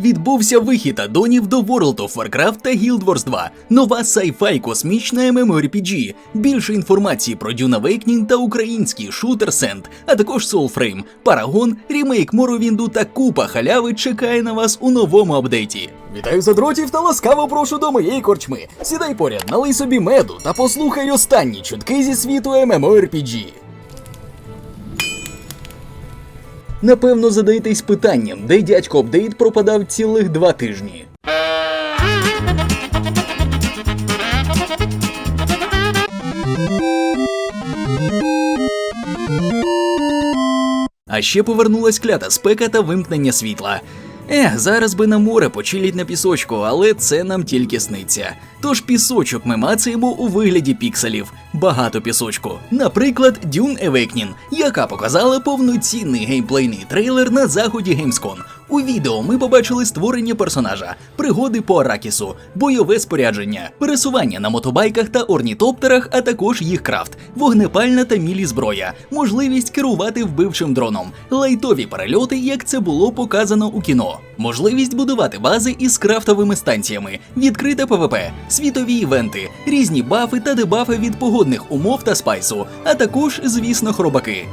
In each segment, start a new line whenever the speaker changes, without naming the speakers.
Відбувся вихід адонів до World of Warcraft та Guild Wars 2. Нова sci-fi космічна MMORPG. Більше інформації про Dune Awakening та український шутер Send, а також Soulframe, Paragon, ремейк Моровінду та купа халяви чекає на вас у новому апдейті. Вітаю задротів та ласкаво прошу до моєї корчми. Сідай поряд, налий собі меду та послухай останні чутки зі світу MMORPG. Напевно, задаєтесь питанням, де дядько апдейт пропадав цілих два тижні. А ще повернулась клята спека та вимкнення світла. Ех, зараз би на море почиліть на пісочку, але це нам тільки сниться. Тож пісочок ми мацаємо у вигляді пікселів. Багато пісочку. Наприклад, Dune Awakening, яка показала повноцінний геймплейний трейлер на заході Gamescom. У відео ми побачили створення персонажа, пригоди по Аракісу, бойове спорядження, пересування на мотобайках та орнітоптерах, а також їх крафт, вогнепальна та мілі зброя, можливість керувати вбивчим дроном, лайтові перельоти, як це було показано у кіно, можливість будувати бази із крафтовими станціями, відкрите ПВП, світові івенти, різні бафи та дебафи від погодних умов та спайсу, а також, звісно, хробаки.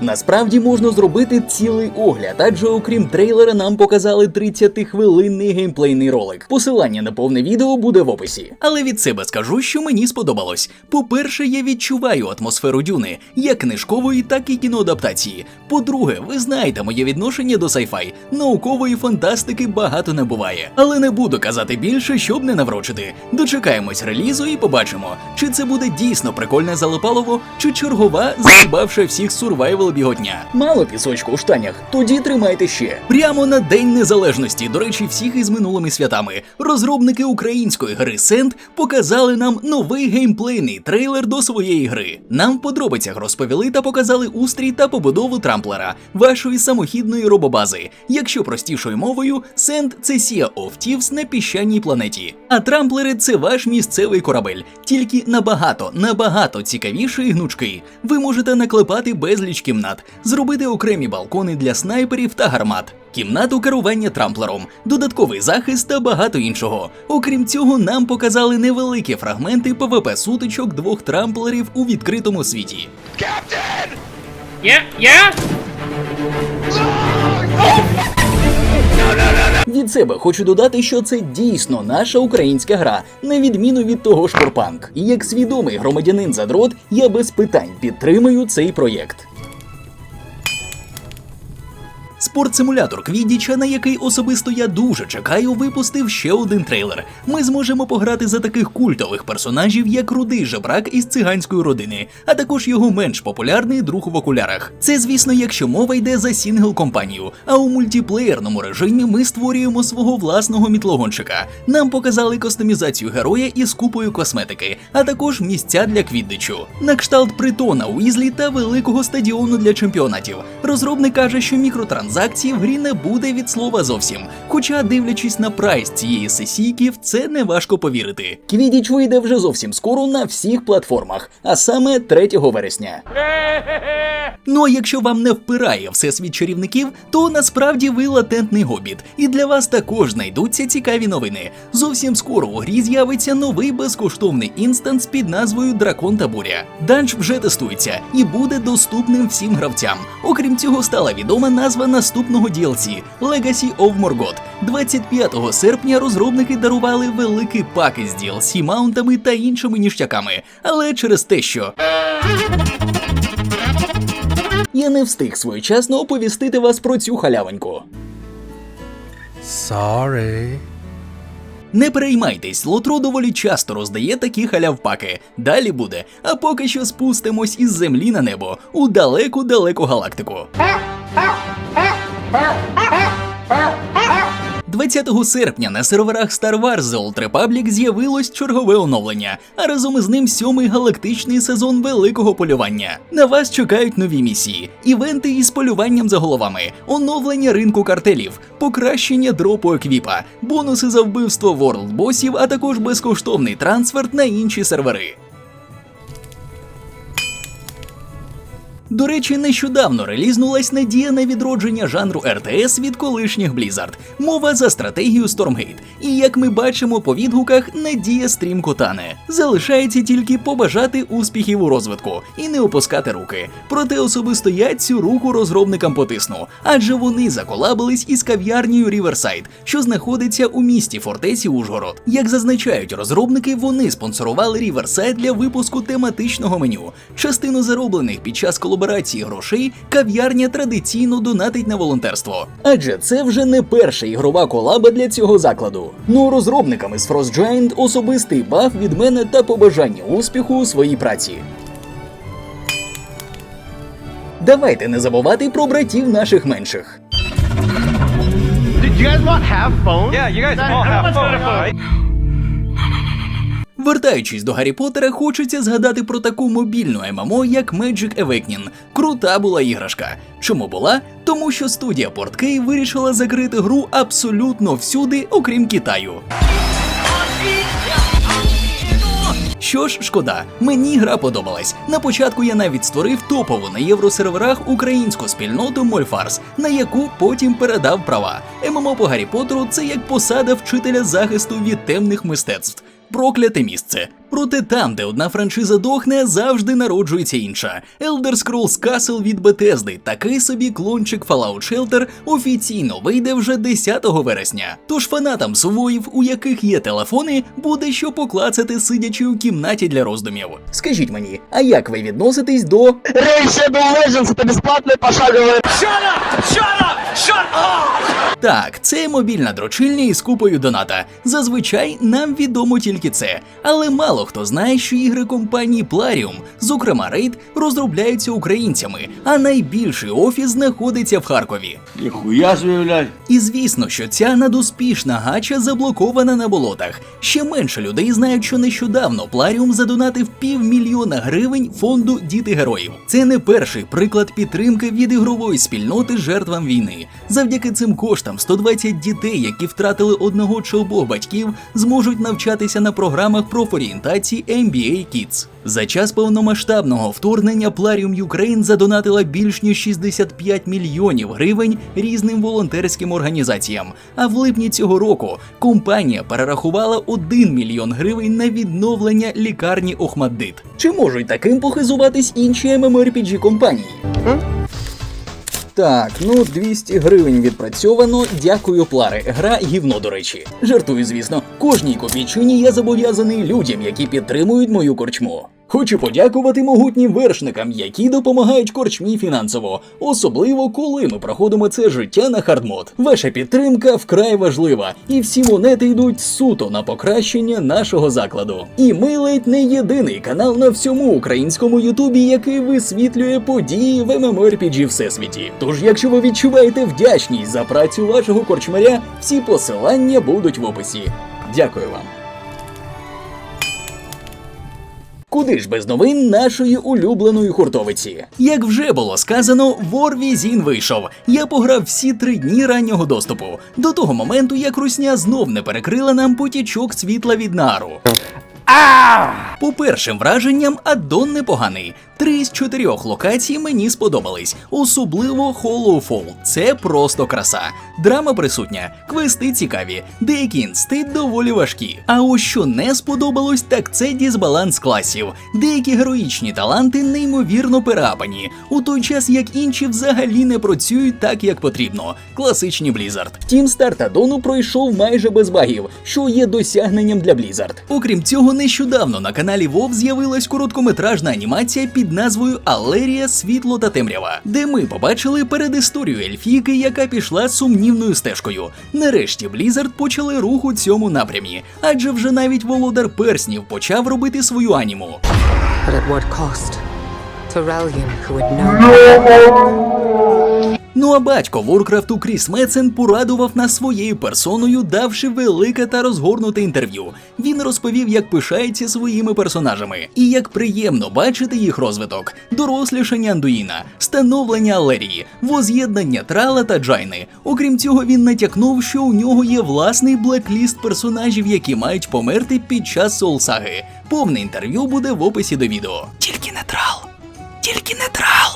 Насправді можна зробити цілий огляд, адже окрім трейлера нам показали 30-хвилинний геймплейний ролик. Посилання на повне відео буде в описі. Але від себе скажу, що мені сподобалось. По-перше, я відчуваю атмосферу дюни, як книжкової, так і кіноадаптації. По-друге, ви знаєте моє відношення до сайфай. Наукової фантастики багато не буває. Але не буду казати більше, щоб не наврочити. Дочекаємось релізу і побачимо, чи це буде дійсно прикольне залипалово, чи чергова, заїбавши всіх сурвайвел біготня. Мало пісочку у штанях, тоді тримайте ще. Прямо на День Незалежності, до речі, всіх із минулими святами. Розробники української гри Send показали нам новий геймплейний трейлер до своєї гри. Нам в подробицях розповіли та показали устрій та побудову трамплера, вашої самохідної робобази. Якщо простішою мовою, Send – це of Thieves на піщаній планеті. А трамплери це ваш місцевий корабель, тільки набагато, набагато цікавіший гнучкий. Ви можете наклепати безліч кімнат, зробити окремі балкони для снайперів та гармат. Кімнату керування трамплером, додатковий захист та багато іншого. Окрім цього, нам показали невеликі фрагменти ПВП сутичок двох трамплерів у відкритому світі.
Yeah, yeah?
Від себе хочу додати, що це дійсно наша українська гра, на відміну від того ж Корпанк. І як свідомий громадянин задрот, я без питань підтримую цей проєкт. Спортсимулятор Квідіча, на який особисто я дуже чекаю, випустив ще один трейлер. Ми зможемо пограти за таких культових персонажів, як рудий жебрак із циганської родини, а також його менш популярний друг в окулярах. Це, звісно, якщо мова йде за сінгл компанію. А у мультиплеєрному режимі ми створюємо свого власного мітлогонщика. Нам показали кастомізацію героя із купою косметики, а також місця для квіддичу. На кшталт притона Уізлі та великого стадіону для чемпіонатів. Розробник каже, що мікротранзакції в грі не буде від слова зовсім. Хоча, дивлячись на прайс цієї сесійки, в це не важко повірити. Квідіч вийде вже зовсім скоро на всіх платформах, а саме 3 вересня. Ну а якщо вам не впирає всесвіт чарівників, то насправді ви латентний гобіт, і для вас також знайдуться цікаві новини. Зовсім скоро у грі з'явиться новий безкоштовний інстанс під назвою Дракон та Буря. Данж вже тестується і буде доступним всім гравцям. Окрім цього, стала відома назва наступного DLC – Legacy of Morgoth. 25 серпня розробники дарували великий пак із DLC маунтами та іншими ніштяками, але через те, що. Я не встиг своєчасно оповістити вас про цю халявоньку.
Sorry.
Не переймайтесь, лотро доволі часто роздає такі халявпаки. Далі буде. А поки що спустимось із землі на небо у далеку-далеку галактику. 20 серпня на серверах Star Wars The Old Republic з'явилось чергове оновлення, а разом із ним сьомий галактичний сезон великого полювання. На вас чекають нові місії, івенти із полюванням за головами, оновлення ринку картелів, покращення дропу еквіпа, бонуси за вбивство World босів, а також безкоштовний трансфер на інші сервери. До речі, нещодавно релізнулась надія на відродження жанру РТС від колишніх Blizzard. Мова за стратегію Stormgate. І як ми бачимо по відгуках, надія стрімко тане. Залишається тільки побажати успіхів у розвитку і не опускати руки. Проте особисто я цю руку розробникам потисну, адже вони заколабились із кав'ярнею Riverside, що знаходиться у місті фортеці Ужгород. Як зазначають розробники, вони спонсорували Riverside для випуску тематичного меню. Частину зароблених під час колаборації грошей кав'ярня традиційно донатить на волонтерство. Адже це вже не перша ігрова колаба для цього закладу. Ну розробникам із Frost Giant особистий баф від мене та побажання успіху у своїй праці. Давайте не забувати про братів наших менших.
Did you guys want half phone?
Yeah, you guys all have fun, right?
Вертаючись до Гаррі Поттера, хочеться згадати про таку мобільну ММО, як Magic Awakening. Крута була іграшка. Чому була? Тому що студія Portkey вирішила закрити гру абсолютно всюди, окрім Китаю. Що ж, шкода, мені гра подобалась. На початку я навіть створив топову на євросерверах українську спільноту Мольфарс, на яку потім передав права. ММО по Гаррі Поттеру це як посада вчителя захисту від темних мистецтв. Прокляте місце. Проте там, де одна франшиза дохне, завжди народжується інша. Elder Scrolls Castle від Bethesda, такий собі клончик Fallout Shelter, офіційно вийде вже 10 вересня. Тож фанатам сувоїв, у яких є телефони, буде що поклацати, сидячи у кімнаті для роздумів. Скажіть мені, а як ви відноситесь до
Raid Shadow Legends это бесплатный пошаговый.
Так, це мобільна дрочильня із купою доната. Зазвичай нам відомо тільки це, але мало хто знає, що ігри компанії Plarium, зокрема Raid, розробляються українцями, а найбільший офіс знаходиться в Харкові.
Ніхуя собі.
І звісно, що ця надуспішна гача заблокована на болотах. Ще менше людей знають, що нещодавно Пларіум задонатив півмільйона гривень фонду Діти героїв. Це не перший приклад підтримки від ігрової спільноти жертвам війни. Завдяки цим коштам 120 дітей, які втратили одного чи обох батьків, зможуть навчатися на програмах профорієнтації MBA Kids. За час повномасштабного вторгнення Plarium Ukraine задонатила більш ніж 65 мільйонів гривень різним волонтерським організаціям. А в липні цього року компанія перерахувала 1 мільйон гривень на відновлення лікарні Охмаддит. Чи можуть таким похизуватись інші MMORPG компанії? Так, ну 200 гривень відпрацьовано. Дякую, Плари. Гра гівно, до речі. Жартую, звісно. Кожній копійчині я зобов'язаний людям, які підтримують мою корчму. Хочу подякувати могутнім вершникам, які допомагають корчмі фінансово, особливо коли ми проходимо це життя на хардмод. Ваша підтримка вкрай важлива, і всі монети йдуть суто на покращення нашого закладу. І ми ледь не єдиний канал на всьому українському Ютубі, який висвітлює події в MMORPG всесвіті. Тож, якщо ви відчуваєте вдячність за працю вашого корчмаря, всі посилання будуть в описі. Дякую вам. Куди ж без новин нашої улюбленої хуртовиці? Як вже було сказано, Within вийшов. Я пограв всі три дні раннього доступу до того моменту, як русня знов не перекрила нам потічок світла від нару. По першим враженням, аддон непоганий. Три з чотирьох локацій мені сподобались, особливо Fall. Це просто краса. Драма присутня, квести цікаві, деякі інсти доволі важкі. А ось що не сподобалось, так це дисбаланс класів. Деякі героїчні таланти неймовірно переапані, у той час як інші взагалі не працюють так, як потрібно. Класичні Blizzard. Втім, старт аддону пройшов майже без багів, що є досягненням для Blizzard. Окрім цього, нещодавно на каналі WoW з'явилась короткометражна анімація під назвою Алерія Світло та темрява, де ми побачили передісторію ельфійки, яка пішла сумнівною стежкою. Нарешті Blizzard почали рух у цьому напрямі, адже вже навіть володар перснів почав робити свою аніму.
But at what cost? To Rallian, who had known.
Ну а батько Воркрафту Кріс Мецен порадував нас своєю персоною, давши велике та розгорнуте інтерв'ю. Він розповів, як пишається своїми персонажами, і як приємно бачити їх розвиток, дорослішання Андуїна, становлення Алерії, воз'єднання Трала та Джайни. Окрім цього, він натякнув, що у нього є власний блекліст персонажів, які мають померти під час Соулсаги. Повне інтерв'ю буде в описі до відео. Тільки не трал, тільки не трал.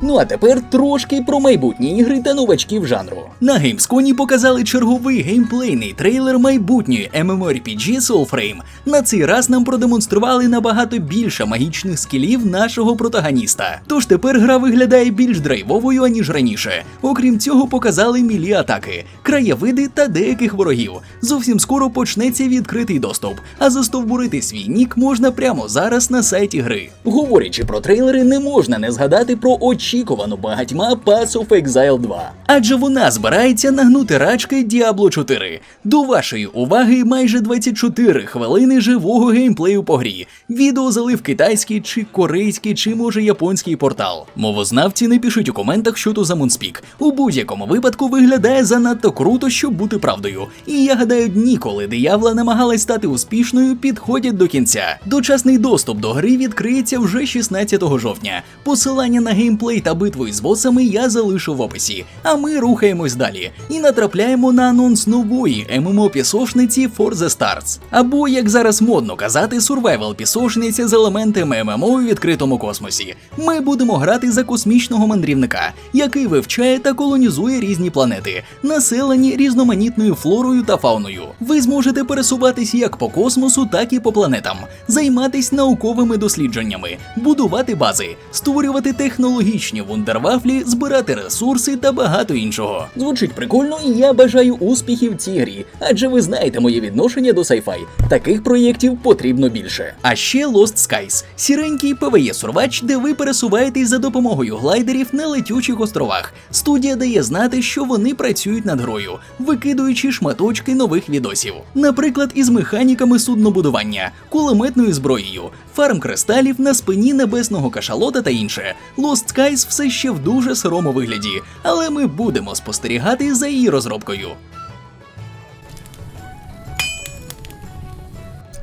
Ну а тепер трошки про майбутні ігри та новачків жанру. На Gamescom показали черговий геймплейний трейлер майбутньої MMORPG Soulframe. На цей раз нам продемонстрували набагато більше магічних скілів нашого протагоніста. Тож тепер гра виглядає більш драйвовою, аніж раніше. Окрім цього, показали мілі атаки, краєвиди та деяких ворогів. Зовсім скоро почнеться відкритий доступ, а застовбурити свій нік можна прямо зараз на сайті гри. Говорячи про трейлери, не можна не згадати про очікувану багатьма Pass of Exile 2. Адже вона збирається нагнути рачки Diablo 4. До вашої уваги майже 24 хвилини живого геймплею по грі. Відео залив китайський чи корейський, чи може японський портал. Мовознавці не пишуть у коментах, що то за Мунспік. У будь-якому випадку виглядає занадто круто, щоб бути правдою. І я гадаю, дні, коли диявла намагалась стати успішною, підходять до кінця. Дочасний доступ до гри відкриється вже 16 жовтня. Посилання на геймплей та битву із босами я залишу в описі. А ми рухаємось далі і натрапляємо на анонс нової ММО пісошниці For the Stars. Або, як зараз модно казати, survival пісошниця з елементами ММО у відкритому космосі. Ми будемо грати за космічного мандрівника, який вивчає та колонізує різні планети, населені різноманітною флорою та фауною. Ви зможете пересуватись як по космосу, так і по планетам, займатись науковими дослідженнями, будувати бази, створювати технологічні вундервафлі, збирати ресурси та багато іншого. Звучить прикольно, і я бажаю успіхів цій грі, адже ви знаєте моє відношення до sci-fi. Таких проєктів потрібно більше. А ще Lost Skies – сіренький PvE сурвач, де ви пересуваєтесь за допомогою глайдерів на летючих островах. Студія дає знати, що вони працюють над грою, викидуючи шматочки нових відосів. Наприклад, із механіками суднобудування, кулеметною зброєю, фарм кристалів на спині небесного кашалота та інше. Lost Skies все ще в дуже сирому вигляді, але ми будемо спостерігати за її розробкою.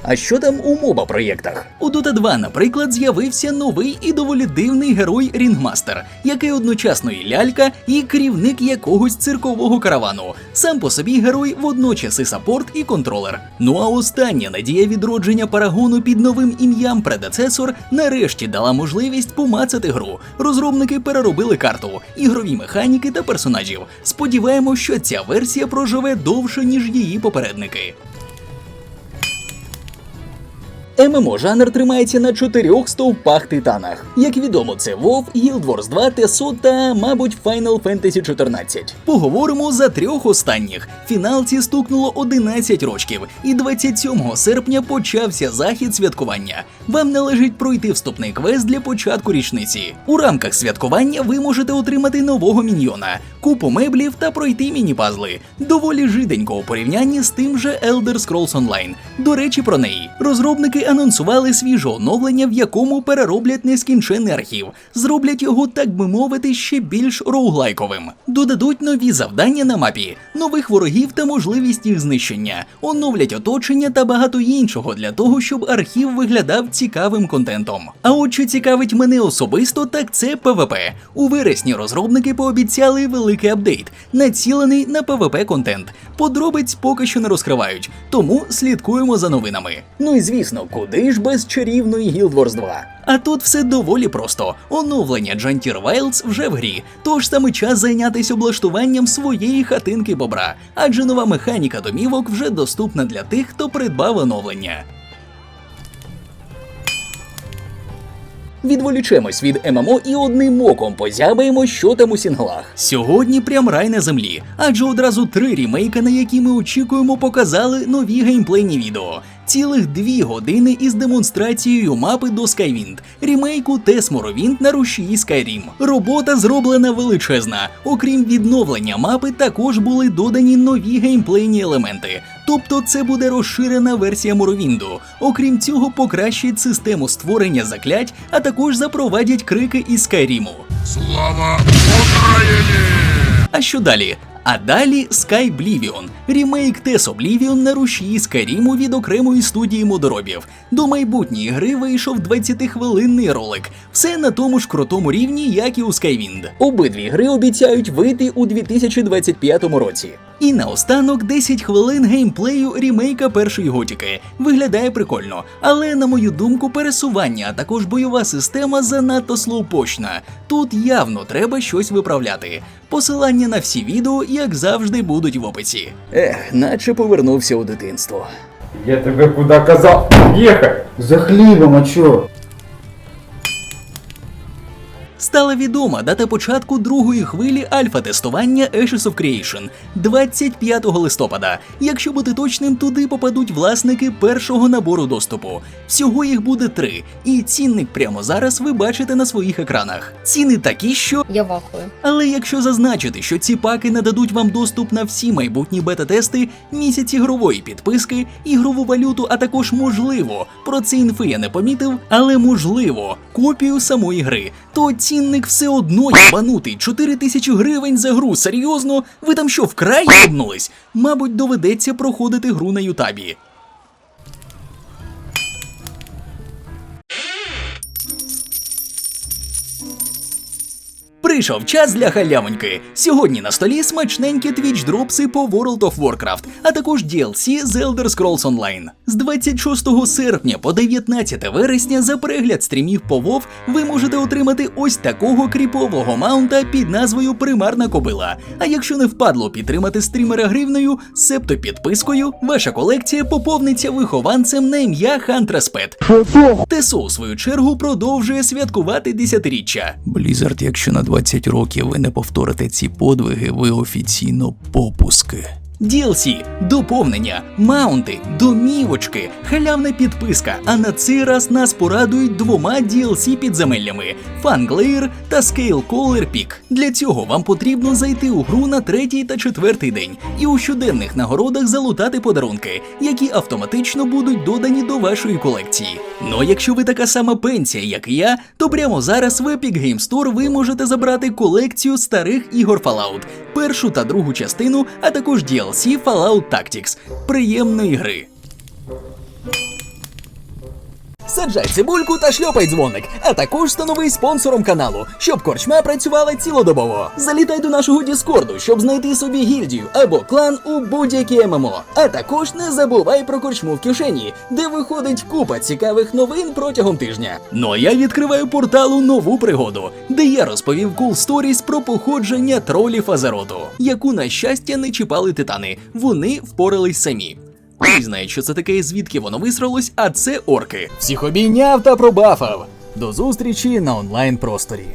А що там у моба проєктах? У Dota 2, наприклад, з'явився новий і доволі дивний герой Рінгмастер, який одночасно і лялька, і керівник якогось циркового каравану. Сам по собі герой водночас і саппорт, і контролер. Ну а остання надія відродження парагону під новим ім'ям Предецесор нарешті дала можливість помацати гру. Розробники переробили карту, ігрові механіки та персонажів. Сподіваємось, що ця версія проживе довше, ніж її попередники. ММО жанр тримається на чотирьох стовпах титанах. Як відомо, це WoW, Guild Wars 2, TSO та, мабуть, Final Fantasy 14. Поговоримо за трьох останніх. Фіналці стукнуло 11 рочків, і 27 серпня почався захід святкування. Вам належить пройти вступний квест для початку річниці. У рамках святкування ви можете отримати нового міньйона, купу меблів та пройти міні-пазли. Доволі жиденько у порівнянні з тим же Elder Scrolls Online. До речі, про неї. Розробники анонсували свіже оновлення, в якому перероблять нескінченний архів, зроблять його, так би мовити, ще більш роуглайковим. Додадуть нові завдання на мапі, нових ворогів та можливість їх знищення, оновлять оточення та багато іншого для того, щоб архів виглядав цікавим контентом. А от що цікавить мене особисто, так це PvP. У вересні розробники пообіцяли великий апдейт, націлений на PvP контент. Подробиць поки що не розкривають, тому слідкуємо за новинами. Ну і звісно, куди ж без чарівної Guild Wars 2? А тут все доволі просто. Оновлення Jantir Wilds вже в грі, тож саме час зайнятися облаштуванням своєї хатинки бобра, адже нова механіка домівок вже доступна для тих, хто придбав оновлення. Відволічемось від ММО і одним оком позябаємо, що там у сінглах. Сьогодні прям рай на землі, адже одразу три рімейки, на які ми очікуємо, показали нові геймплейні відео. Цілих дві години із демонстрацією мапи до Skywind, рімейку Тес Моровінт на рушії Skyrim. Робота зроблена величезна. Окрім відновлення мапи, також були додані нові геймплейні елементи. Тобто це буде розширена версія Моровінду. Окрім цього, покращать систему створення заклять, а також запровадять крики із Скайріму.
Слава Україні!
А що далі? А далі Sky Oblivion, ремейк Тес Oblivion на руші Скайріму від окремої студії модоробів. До майбутньої гри вийшов 20-хвилинний ролик. Все на тому ж крутому рівні, як і у Skywind. Обидві гри обіцяють вийти у 2025 році. І наостанок 10 хвилин геймплею рімейка першої готіки. Виглядає прикольно, але на мою думку, пересування, а також бойова система занадто слоупочна. Тут явно треба щось виправляти. Посилання на всі відео, як завжди, будуть в описі. Ех, наче повернувся у дитинство.
Я тебе куда казав? Ехай!
За хлібом, а чо?
Стала відома дата початку другої хвилі альфа-тестування Ashes of Creation 25 листопада. Якщо бути точним, туди попадуть власники першого набору доступу. Всього їх буде три, і цінник прямо зараз ви бачите на своїх екранах. Ціни такі, що
Я вахую.
але якщо зазначити, що ці паки нададуть вам доступ на всі майбутні бета-тести, місяць ігрової підписки, ігрову валюту, а також можливо, про це інфи я не помітив, але можливо, копію самої гри, то цінник все одно єбанутий. 4 тисячі гривень за гру. Серйозно? Ви там що, вкрай єбнулись? Мабуть, доведеться проходити гру на Ютабі. Прийшов час для халявоньки. Сьогодні на столі смачненькі твіч дропси по World of Warcraft, а також DLC з Elder Scrolls Online. З 26 серпня по 19 вересня за перегляд стрімів по WoW ви можете отримати ось такого кріпового маунта під назвою Примарна кобила. А якщо не впадло підтримати стрімера гривнею, себто підпискою, ваша колекція поповниться вихованцем на ім'я Хантраспет. ТСО, у свою чергу, продовжує святкувати десятиріччя. Blizzard, якщо на 20 років ви не повторите ці подвиги, ви офіційно попуски. DLC, доповнення, маунти, домівочки, халявна підписка. А на цей раз нас порадують двома DLC підземеллями Fanglair та Scalecaller Peak. Для цього вам потрібно зайти у гру на третій та четвертий день і у щоденних нагородах залутати подарунки, які автоматично будуть додані до вашої колекції. Ну а якщо ви така сама пенсія, як і я, то прямо зараз в Epic Game Store ви можете забрати колекцію старих ігор Fallout, першу та другу частину, а також DLC Fallout Tactics. Приємної гри! Саджай цибульку та шльопай дзвоник, а також становись спонсором каналу, щоб корчма працювала цілодобово. Залітай до нашого Діскорду, щоб знайти собі гільдію або клан у будь-якій ММО. А також не забувай про корчму в кишені, де виходить купа цікавих новин протягом тижня. Ну а я відкриваю порталу нову пригоду, де я розповів Cool Stories про походження тролів Азероту, яку, на щастя, не чіпали титани. Вони впорались самі. Всі знає, що це таке, і звідки воно висралось, а це орки. Всіх обійняв та пробафав. До зустрічі на онлайн просторі.